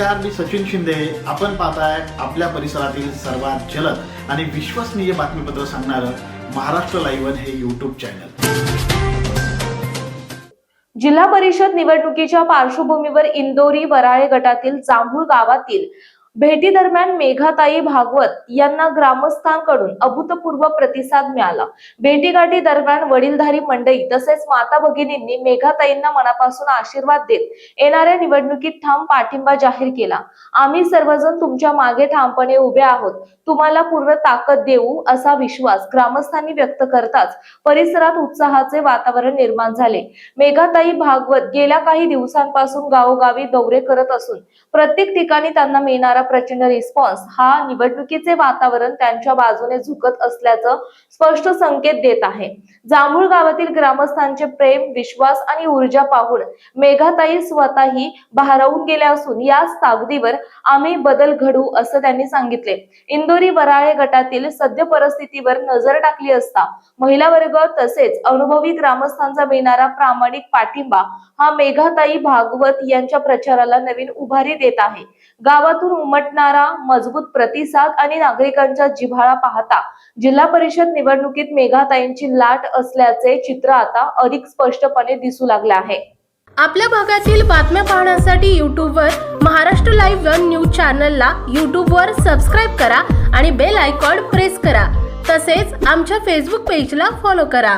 नमस्कार मी सचिन शिंदे. आपण पाहताय आपल्या परिसरातील सर्वात जलद आणि विश्वसनीय बातमीपत्र सांगणारं महाराष्ट्र लाईव्ह हे युट्यूब चॅनल जिल्हा परिषद निवडणुकीच्या पार्श्वभूमीवर इंदोरी वराळे गटातील जांभूळ गावातील भेटी दरम्यान मेघाताई भागवत यांना ग्रामस्थांकडून अभूतपूर्व प्रतिसाद मिळाला. भेटीगाठी दरम्यान वडीलधारी मंडळी तसेच माता भगिनींनी मेघाताईंना मनापासून आशीर्वाद देत येणाऱ्या निवडणुकीत ठाम पाठिंबा जाहीर केला. आम्ही सर्वजण तुमच्या मागे ठामपणे उभे आहोत. तुम्हाला पूर्ण ताकद देऊ असा विश्वास ग्रामस्थांनी व्यक्त करताच परिसरात उत्साहाचे वातावरण निर्माण झाले. मेघाताई भागवत गेल्या काही दिवसांपासून गावोगावी दौरे करत असून प्रत्येक ठिकाणी त्यांना मिळणारा प्रचंड रिस्पॉन्स हा निवडणुकीचे वातावरण त्यांच्या बाजूने झुकत असल्याचं स्पष्ट संकेत देत आहे. जांभूळ गावातील ग्रामस्थांचे प्रेम विश्वास आणि ऊर्जा पाहून मेघाताई स्वतःही भारावून गेल्या असून याच ताकदीवर आम्ही बदल घडू असं त्यांनी सांगितले. इंदोरी वराळे गटातील सद्य परिस्थितीवर नजर टाकली असता महिला वर्ग तसेच अनुभवी ग्रामस्थांचा मिळणारा प्रामाणिक पाठिंबा हा मेघाताई भागवत यांच्या प्रचाराला नवीन उभारी देत आहे. गावातून उमटणारा मजबूत प्रतिसाद आणि नागरिकांचा जिव्हाळा पाहता जिल्हा परिषद निवडणुकीत मेघाताईंची लाट असल्याचे चित्र आता अधिक स्पष्टपणे दिसू लागले आहे. आपल्या भागातील बातम्या पाहण्यासाठी यूट्यूबवर महाराष्ट्र लाईव्ह न्यूज चॅनलला यूट्यूबवर सबस्क्राईब करा आणि बेल आयकॉन प्रेस करा. तसेच आमच्या फेसबुक पेजला फॉलो करा.